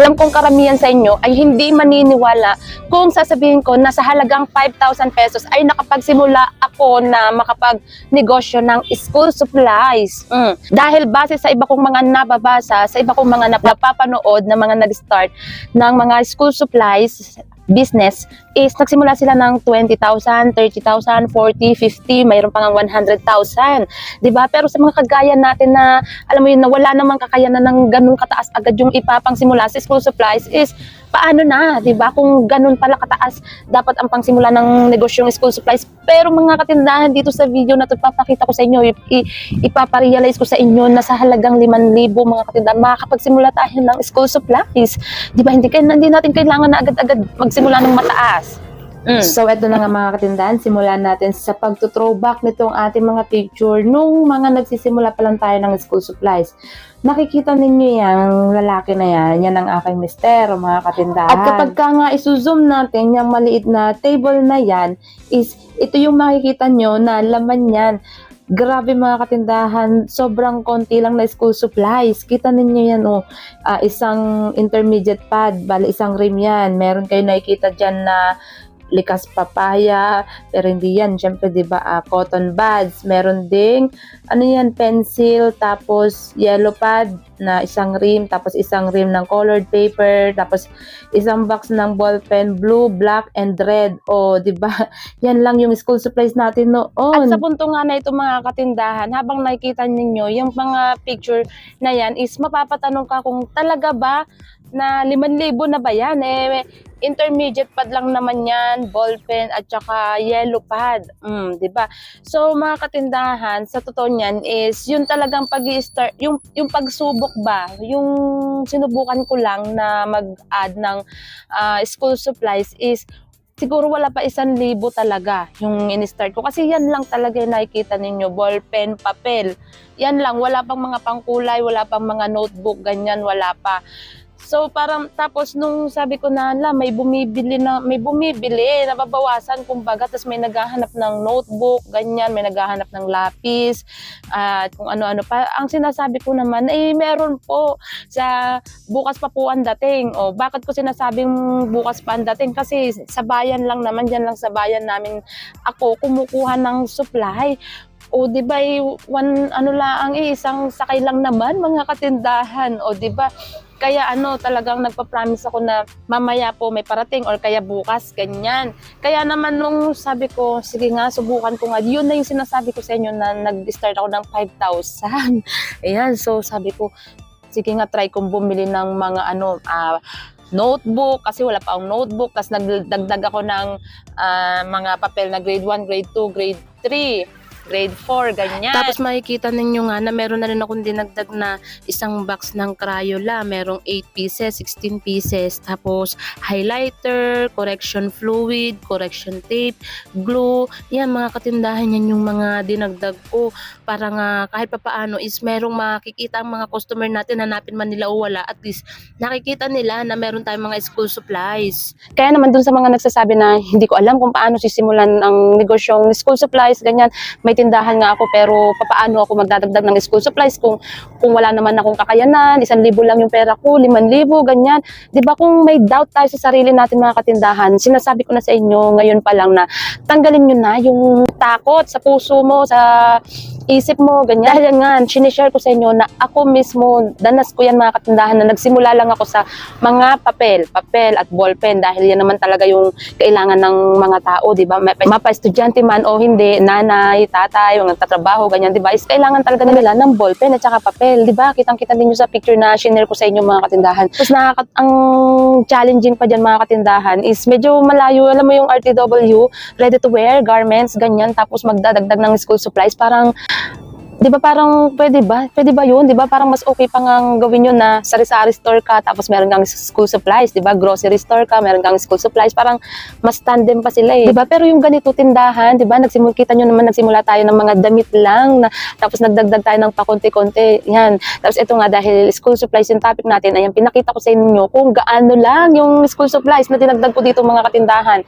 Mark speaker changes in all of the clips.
Speaker 1: alam kong karamihan sa inyo ay hindi maniniwala kung sasabihin ko na sa halagang 5,000 pesos ay nakapagsimula ako na makapag-negosyo ng school supplies. Mm. Dahil base sa iba kong mga nababasa, sa iba kong mga napapanood na mga nag-start ng mga school supplies business is nagsimula sila ng 20,000, 30,000, 40, 50, mayroon pa nga 100,000. 'Di ba? Pero sa mga kagaya natin na alam mo yun na wala namang kakayanan ng ganun kataas agad yung ipapang simula sa school supplies is paano na, 'di ba? Kung ganun pala kataas dapat ang pangsimula ng negosyong school supplies. Pero mga katindahan dito sa video na to papakita ko sa inyo, ipaparealize ko sa inyo na sa halagang 5,000 mga katindahan makakapagsimula tayo ng school supplies. 'Di ba? Hindi, hindi natin kailangan na agad-agad magsimula ng mataas. Mm.
Speaker 2: So, eto na nga mga katindahan, simulan natin sa pagtutrowback nitong ating mga picture nung mga nagsisimula pa lang tayo ng school supplies. Nakikita ninyo yung lalaki na yan, yan ang aking mister, mga katindahan. At kapag ka nga isuzoom natin yung maliit na table na yan, is ito yung makikita nyo na laman yan. Grabe mga katindahan, sobrang konti lang na school supplies. Kita ninyo yan, oh, ah, isang intermediate pad, bali isang rim yan. Meron kayo nakikita dyan na likas papaya, pero hindi yan. Siyempre, di ba, ah, cotton buds. Meron ding, ano yan, pencil, tapos yellow pad na isang rim, tapos isang rim ng colored paper, tapos isang box ng ballpen, blue, black, and red. O, di ba? Yan lang yung school supplies natin
Speaker 1: At
Speaker 2: noon.
Speaker 1: sa punto nga na ito mga katindahan, habang nakikita ninyo yung mga picture na yan is mapapatanong ka kung talaga ba na 5,000 na ba yan? Eh, intermediate pad lang naman yan, ball pen at saka yellow pad. Mm, 'di ba? So mga katindahan, sa totoo niyan is yung talagang pag start yung yung pagsubok ba, yung sinubukan ko lang na mag-add ng ah, school supplies is siguro wala pa isang libo talaga yung in-start ko. Kasi yan lang talaga yung nakikita ninyo, ball pen, papel. Yan lang, wala pang mga pangkulay, wala pang mga notebook, ganyan, wala pa. So parang tapos nung sabi ko na la may bumibili na may bumibili nababawasan kumbaga tapos may naghahanap ng notebook ganyan may naghahanap ng lapis at kung ano-ano pa. Ang sinasabi ko naman eh meron po. Sa bukas pa po ang dating. O bakit ko sinasabing bukas pa ang dating? Kasi sa bayan lang naman diyan lang sa bayan namin ako kumukuha ng supply o di ba eh, one ano lang eh isang sakay lang naman mga katindahan o di ba kaya ano, talagang nagpa-promise ako na mamaya po may parating or kaya bukas, ganyan. Kaya naman nung sabi ko, sige nga, subukan ko nga. Yun na yung sinasabi ko sa inyo na nag-start ako ng 5,000. Ayan, so sabi ko, sige nga, try kong bumili ng mga ano, ah, notebook kasi wala pa akong notebook tapos nagdagdag ako ng ah, mga papel na grade 1, grade 2, grade 3 grade 4, ganyan.
Speaker 3: Tapos makikita ninyo nga na meron na rin akong dinagdag na isang box ng Crayola. Merong 8 pieces, 16 pieces. Tapos highlighter, correction fluid, correction tape, glue. Yan mga katindahan yan yung mga dinagdag ko. Para nga kahit papaano is merong makikita ang mga customer natin hanapin man nila o wala. At least nakikita nila na meron tayong mga school supplies.
Speaker 1: Kaya naman dun sa mga nagsasabi na hindi ko alam kung paano sisimulan ang negosyong school supplies, ganyan. May tindahan nga ako pero papaano ako magdadagdag ng school supplies kung kung wala naman akong kakayanan, isang libo lang yung pera ko, liman libo, ganyan. ba kung may doubt tayo sa sarili natin mga katindahan, sinasabi ko na sa inyo ngayon pa lang na tanggalin nyo na yung takot sa puso mo, sa isip mo, ganyan. Dahil yan nga, sinishare ko sa inyo na ako mismo, danas ko yan mga katindahan na nagsimula lang ako sa mga papel, papel at ballpen dahil yan naman talaga yung kailangan ng mga tao, di ba? Mapa- Mapa-estudyante man o hindi, nanay, tatay, mga nagtatrabaho, ganyan, di ba? Is kailangan talaga nila ng ballpen at saka papel, di ba? Kitang-kita ninyo sa picture na shinare ko sa inyo mga katindahan. Tapos nakaka- ang challenging pa dyan mga katindahan is medyo malayo, alam mo yung RTW, ready to wear, garments, ganyan, tapos magdadagdag ng school supplies, parang 'di ba parang pwede ba? Pwede ba 'yun? 'Di ba parang mas okay pa nga gawin 'yun na sari-sari store ka tapos meron kang school supplies, 'di ba? Grocery store ka, meron kang school supplies, parang mas tandem pa sila eh. 'Di ba? Pero yung ganito tindahan, 'di ba? Nagsimula kita nyo naman nagsimula tayo ng mga damit lang na, tapos nagdagdag tayo ng pakonti-konti. Yan. Tapos ito nga dahil school supplies yung topic natin, ayan pinakita ko sa inyo kung gaano lang yung school supplies na dinagdag ko dito mga katindahan.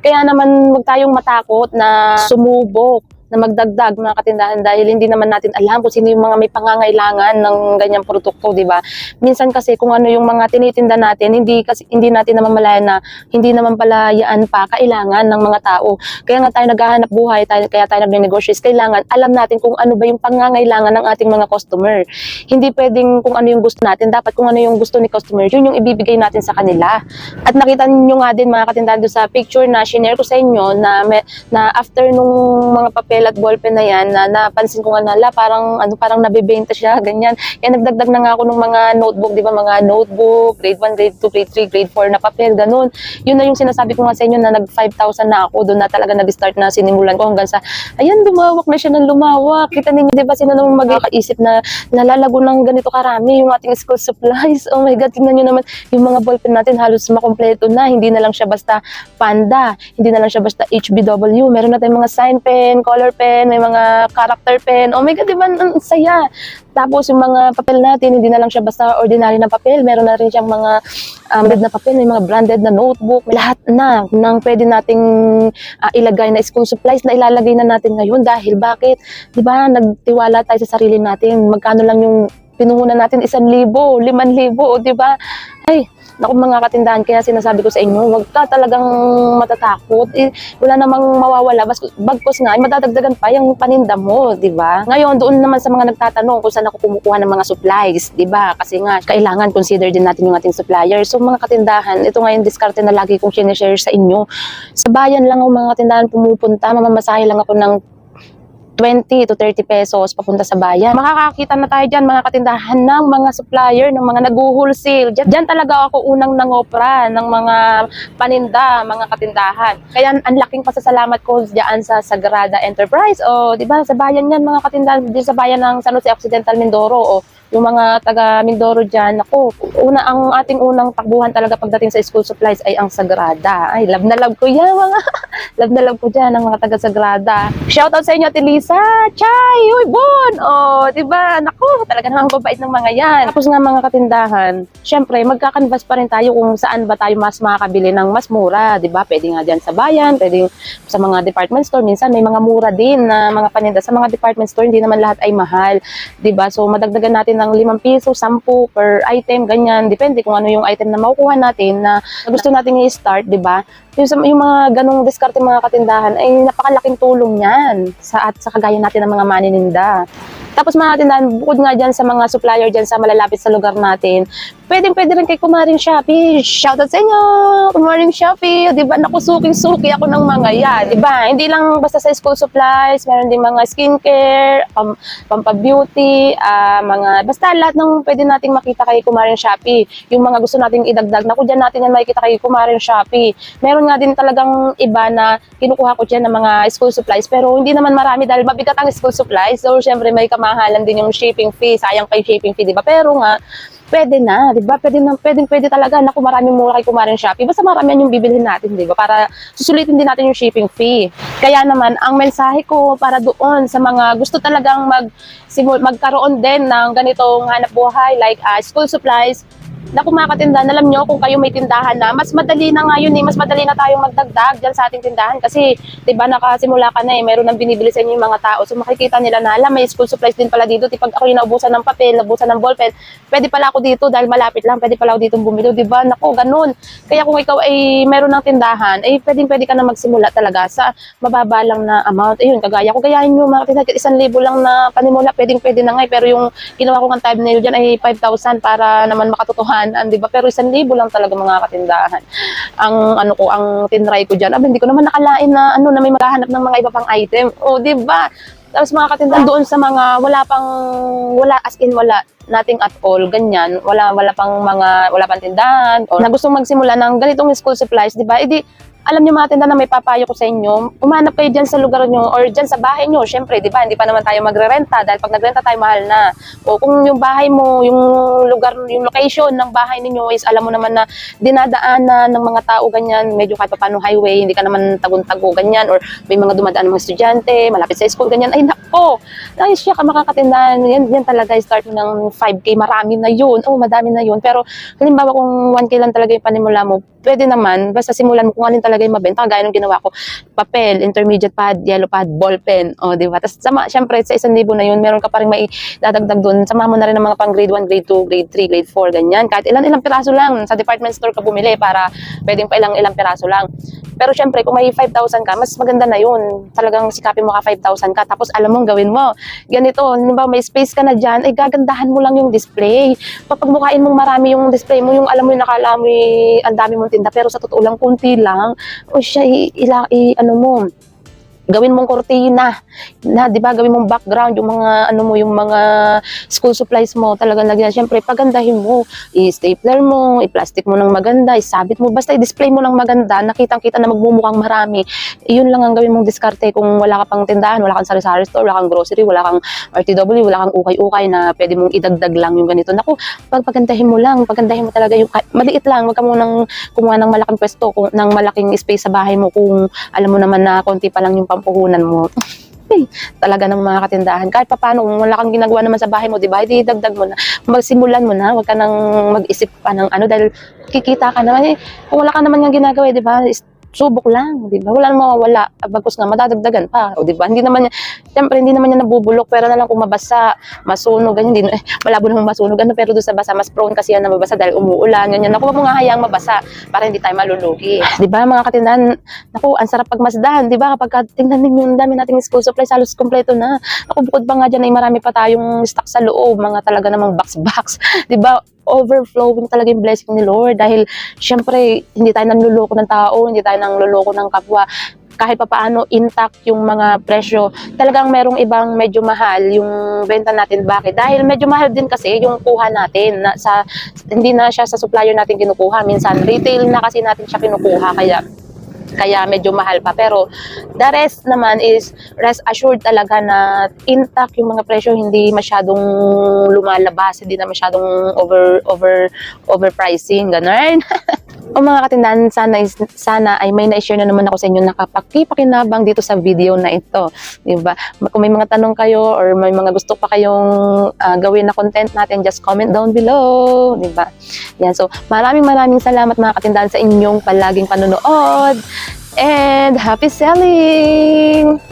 Speaker 1: Kaya naman huwag tayong matakot na sumubok na magdagdag mga katindahan dahil hindi naman natin alam kung sino yung mga may pangangailangan ng ganyang produkto, di ba? Minsan kasi kung ano yung mga tinitinda natin, hindi kasi hindi natin naman malaya na hindi naman pala yaan pa kailangan ng mga tao. Kaya nga tayo naghahanap buhay, tayo, kaya tayo nagne-negotiate, kailangan alam natin kung ano ba yung pangangailangan ng ating mga customer. Hindi pwedeng kung ano yung gusto natin, dapat kung ano yung gusto ni customer, yun yung ibibigay natin sa kanila. At nakita niyo nga din mga katindahan sa picture na shinare ko sa inyo na na after nung mga papel at ballpen na yan, na napansin ko nga na, la, parang, ano, parang nabibenta siya, ganyan. Kaya nagdagdag na nga ako ng mga notebook, di ba, mga notebook, grade 1, grade 2, grade 3, grade 4 na papel, ganun. Yun na yung sinasabi ko nga sa inyo na nag 5,000 na ako, doon na talaga nag-start na sinimulan ko hanggang sa, ayan, lumawak na siya ng lumawak. Kita ninyo, di ba, sino naman mag-iisip na nalalago ng ganito karami yung ating school supplies. Oh my God, tingnan nyo naman, yung mga ballpen natin halos makompleto na, hindi na lang siya basta panda, hindi na lang siya basta HBW, meron na tayong mga sign pen, color pen, may mga character pen, oh my God, di ba, ang saya. Tapos yung mga papel natin, hindi na lang siya basta ordinary na papel, meron na rin siyang mga um, branded na papel, may mga branded na notebook, may lahat na ng pwede nating ah, ilagay na school supplies na ilalagay na natin ngayon dahil bakit? 'Di ba? Nagtiwala tayo sa sarili natin. Magkano lang yung pinuhunan natin isang libo, liman libo, o 'di ba? Ay, naku mga katindahan, kaya sinasabi ko sa inyo, wag ka talagang matatakot. Eh, wala namang mawawala. Bas, bagkos nga, ay madadagdagan pa yung paninda mo, di ba? Ngayon, doon naman sa mga nagtatanong kung saan ako kumukuha ng mga supplies, di ba? Kasi nga, kailangan consider din natin yung ating supplier. So, mga katindahan, ito nga yung diskarte na lagi kong sinishare sa inyo. Sa bayan lang ako mga katindahan pumupunta, mamamasahe lang ako ng 20 to 30 pesos papunta sa bayan. Makakakita na tayo dyan mga katindahan ng mga supplier, ng mga nag-wholesale. Dyan, dyan talaga ako unang nangopra ng mga paninda, mga katindahan. Kaya ang laking pasasalamat ko dyan sa Sagrada Enterprise. O, di ba, sa bayan yan mga katindahan, di sa bayan ng San Jose Occidental Mindoro. O, yung mga taga Mindoro dyan, ako, una, ang ating unang takbuhan talaga pagdating sa school supplies ay ang Sagrada. Ay, love na love ko yan, mga love na love ko dyan, ang mga taga Sagrada. Shoutout sa inyo, Ate Lisa, Chay, Uy, Bon, oh, di ba, naku, talaga namang babait ng mga yan. Tapos nga mga katindahan, syempre, magkakanvas pa rin tayo kung saan ba tayo mas makakabili ng mas mura, di ba? Pwede nga dyan sa bayan, pwede sa mga department store, minsan may mga mura din na mga paninda. Sa mga department store, hindi naman lahat ay mahal, di ba? So, madagdagan natin ng 5 piso, 10 per item, ganyan. Depende kung ano yung item na makukuha natin na gusto natin i-start, di ba? Yung, yung mga ganong diskarte mga katindahan ay napakalaking tulong yan sa at sa kagaya natin ng mga manininda. Tapos mga tindahan, bukod nga dyan sa mga supplier dyan sa malalapit sa lugar natin, pwedeng pwede rin kay Kumaring Shopee. Shoutout sa inyo! Kumaring Shopee! Di ba? Naku, suki-suki ako ng mga yan. Di ba? Hindi lang basta sa school supplies, meron din mga skincare, pam, pampabeauty, ah mga, basta lahat ng pwede nating makita kay Kumaring Shopee. Yung mga gusto nating idagdag, naku, dyan natin yan makikita kay Kumaring Shopee. Meron nga din talagang iba na kinukuha ko dyan ng mga school supplies, pero hindi naman marami dahil mabigat ang school supplies. So, syempre, may kamahalan din yung shipping fee. Sayang kay shipping fee, di ba? Pero nga, pwede na, di ba? Pwede na, pwede, pwede talaga. Naku, maraming mura kay Kumarin Shopee. Basta marami yung bibilhin natin, di ba? Para susulitin din natin yung shipping fee. Kaya naman, ang mensahe ko para doon sa mga gusto talagang mag, magkaroon din ng ganitong hanap buhay like ah, school supplies, Naku mga katindahan, alam nyo kung kayo may tindahan na, mas madali na nga yun eh, mas madali na tayong magdagdag dyan sa ating tindahan kasi 'di ba nakasimula ka na eh, meron nang binibili sa inyo yung mga tao. So makikita nila na, alam, may school supplies din pala dito. Di pag ako yung naubusan ng papel, naubusan ng ballpen, pwede pala ako dito dahil malapit lang, pwede pala ako dito bumili, 'di ba? Naku, ganun. Kaya kung ikaw ay meron ng tindahan, ay pwedeng pwede ka na magsimula talaga sa mababa lang na amount. Ayun, kagaya ko, gayahin nyo mga katindahan, isang libo lang na panimula, pwedeng pwede na nga eh. Pero yung ginawa ko ng thumbnail dyan ay 5,000 para naman makatotohanan, di ba? Pero isang libo lang talaga mga katindahan. Ang ano ko, ang tinry ko dyan, aba, hindi ko naman nakalain na ano na may maghahanap ng mga iba pang item. O, di ba? Tapos mga katindahan doon sa mga wala pang wala as in wala nothing at all ganyan wala wala pang mga wala pang tindahan o na gustong magsimula ng ganitong school supplies di ba edi alam niyo mga tindahan na may papayo ko sa inyo, umanap kayo dyan sa lugar nyo or dyan sa bahay nyo. Siyempre, di ba, hindi pa naman tayo magre-renta dahil pag nagrenta tayo mahal na. O kung yung bahay mo, yung lugar, yung location ng bahay ninyo is alam mo naman na dinadaanan ng mga tao ganyan, medyo kahit pa paano highway, hindi ka naman tagun-tago ganyan or may mga dumadaan mga estudyante, malapit sa school ganyan. Ay nako, dahil siya ka makakatindahan, yan, yan talaga start mo ng 5K, marami na yun. Oh, madami na yun. Pero halimbawa kung 1K lang talaga yung panimula mo, pwede naman, basta simulan mo kung alin talaga yung mabenta, kagaya ng ginawa ko, papel, intermediate pad, yellow pad, ball pen, o di ba? Tapos sama, syempre, sa isang libo na yun, meron ka pa rin may dadagdag doon, sama mo na rin ng mga pang grade 1, grade 2, grade 3, grade 4, ganyan. Kahit ilan-ilang piraso lang, sa department store ka bumili para pwedeng pa ilang-ilang piraso lang. Pero syempre, kung may 5,000 ka, mas maganda na yun. Talagang sikapin mo ka 5,000 ka, tapos alam mo, gawin mo. Ganito, ba, may space ka na dyan, ay gagandahan mo lang yung display. Papagmukain mong marami yung display mo, yung alam mo yung nakala mo, eh, ang dami mong tinda, pero sa totoo lang, kunti lang. O siya, i, ila, ano mo, gawin mong kortina na 'di ba gawin mong background yung mga ano mo yung mga school supplies mo. Talagang lagyan syempre pagandahin mo. I-stapler mo i-plastic mo ng maganda isabit mo. Basta i-display mo ng maganda nakitang-kita na magmumukhang marami. Iyon lang ang gawin mong diskarte kung wala ka pang tindahan wala kang sari-sari store wala kang grocery wala kang RTW wala kang ukay-ukay na pwede mong idagdag lang yung ganito. Naku pagpagandahin mo lang pagandahin mo talaga yung maliit lang wag ka munang kumuha ng malaking pwesto kung ng malaking space sa bahay mo kung alam mo naman na konti pa lang yung pampuhunan mo. Ay, talaga ng mga katindahan. Kahit pa paano, kung wala kang ginagawa naman sa bahay mo, di ba? Hindi dagdag mo na. Magsimulan mo na. Huwag ka nang mag-isip pa ng ano dahil kikita ka naman. Eh, kung wala ka naman nga ginagawa, eh, di ba? Subok lang, di ba? Wala namang mawala. Bagkus nga, madadagdagan pa. O, di ba? Hindi naman, niya- siyempre, hindi naman niya nabubulok. Pero na lang kung mabasa, masunog, ganyan. Hindi, eh, malabo naman masunog. Ano, pero doon sa basa, mas prone kasi yan na mabasa dahil umuulan, ganyan. Naku, nga hayaang mabasa para hindi tayo malulugi. Di ba, mga katindahan, naku, ang sarap pagmasdan, di ba? Kapag ka- tingnan ninyo, ang dami nating school supplies, halos kompleto na. Naku, bukod pa nga dyan ay marami pa tayong stock sa loob, mga talaga namang box-box. Di ba? Overflowing talaga yung blessing ni Lord dahil syempre hindi tayo nanluloko ng tao, hindi tayo nanluloko ng kapwa kahit pa paano intact yung mga presyo. Talagang merong ibang medyo mahal yung benta natin. Bakit? Dahil medyo mahal din kasi yung kuha natin. Na sa, hindi na siya sa supplier natin kinukuha. Minsan retail na kasi natin siya kinukuha. Kaya kaya medyo mahal pa. Pero the rest naman is rest assured talaga na intact yung mga presyo, hindi masyadong lumalabas, hindi na masyadong over over overpricing, ganun. o mga katindahan, sana, sana ay may na-share na naman ako sa inyo nakapakipakinabang dito sa video na ito. Di ba? Kung may mga tanong kayo or may mga gusto pa kayong ah, gawin na content natin, just comment down below. Di ba? Yan. So, maraming maraming salamat mga katindahan sa inyong palaging panonood. And happy selling!